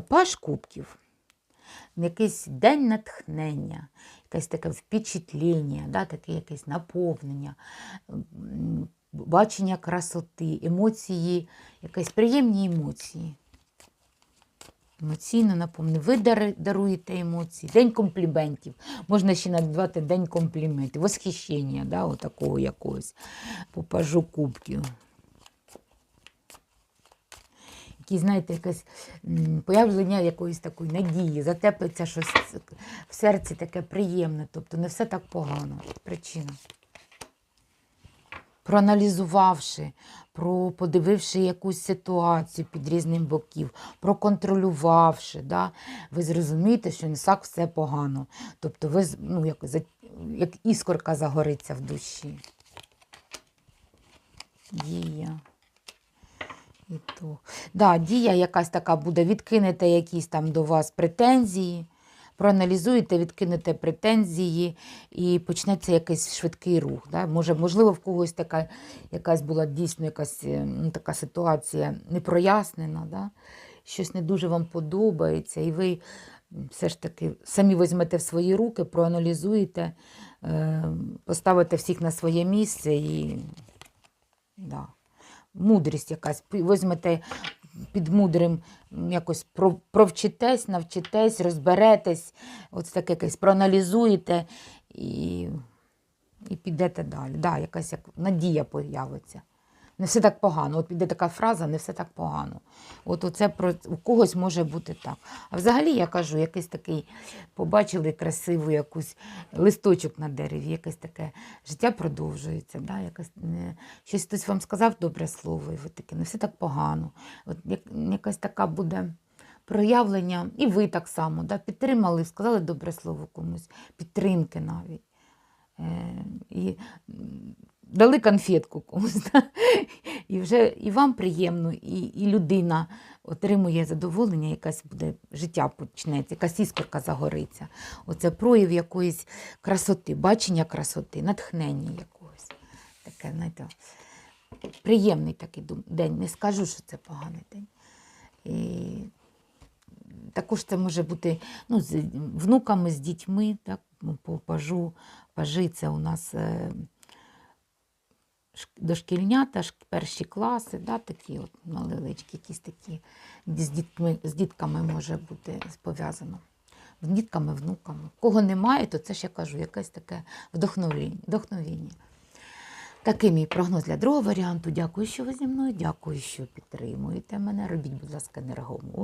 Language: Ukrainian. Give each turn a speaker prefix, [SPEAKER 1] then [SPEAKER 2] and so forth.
[SPEAKER 1] Паш кубків. Якийсь день натхнення, якесь таке впечатлення, да, таке якесь наповнення, бачення красоти, емоції, якісь приємні емоції. Емоційно наповнення. Ви даруєте емоції. День компліментів. Можна ще назвати День компліментів. Восхищення, да, отакого якогось попажу кубків. Які, знаєте, якесь появлення якоїсь такої надії, затеплиться щось в серці таке приємне. Тобто не все так погано. Причина. Проаналізувавши, про, подививши якусь ситуацію під різним боків, проконтролювавши, да, ви зрозумієте, що не так все погано. Тобто ви ну, як, як іскорка загориться в душі. Дія. І то. Да, дія якась така буде, відкинете якісь там до вас претензії, проаналізуєте, відкинете претензії і почнеться якийсь швидкий рух. Да? Може, можливо, в когось така якась була дійсно якась е, ну, така ситуація непрояснена, да? щось не дуже вам подобається, і ви все ж таки самі візьмете в свої руки, проаналізуєте, е, поставите всіх на своє місце і. Да мудрість якась. Візьмете під мудрим, якось провчитесь, навчитесь, розберетесь, ось таке якесь проаналізуєте і, і підете далі. Да, якась як надія появиться. Не все так погано. От піде така фраза, не все так погано. От оце про у когось може бути так. А взагалі я кажу, якийсь такий побачили красиву якусь листочок на дереві, якесь таке життя продовжується. Да? Якась, не, щось хтось вам сказав добре слово, і ви таке, не все так погано. От як, якась така буде проявлення, і ви так само да? підтримали, сказали добре слово комусь, підтримки навіть. Е, і дали конфетку комусь. Да? І вже і вам приємно, і, і людина отримує задоволення, якась буде життя почнеться, якась іскорка загориться. Оце прояв якоїсь красоти, бачення красоти, натхнення якогось. Таке, знаєте, приємний такий день. Не скажу, що це поганий день. І також це може бути ну, з внуками, з дітьми, так, ну, по пажу. Пажи це у нас е, дошкільнята, перші класи, да, такі от малеличкі, якісь такі, з, дітками, з дітками може бути пов'язано. З дітками, внуками. Кого немає, то це ж я кажу, якесь таке вдохновіння. Такий мій прогноз для другого варіанту. Дякую, що ви зі мною. Дякую, що підтримуєте мене. Робіть, будь ласка, енергомову.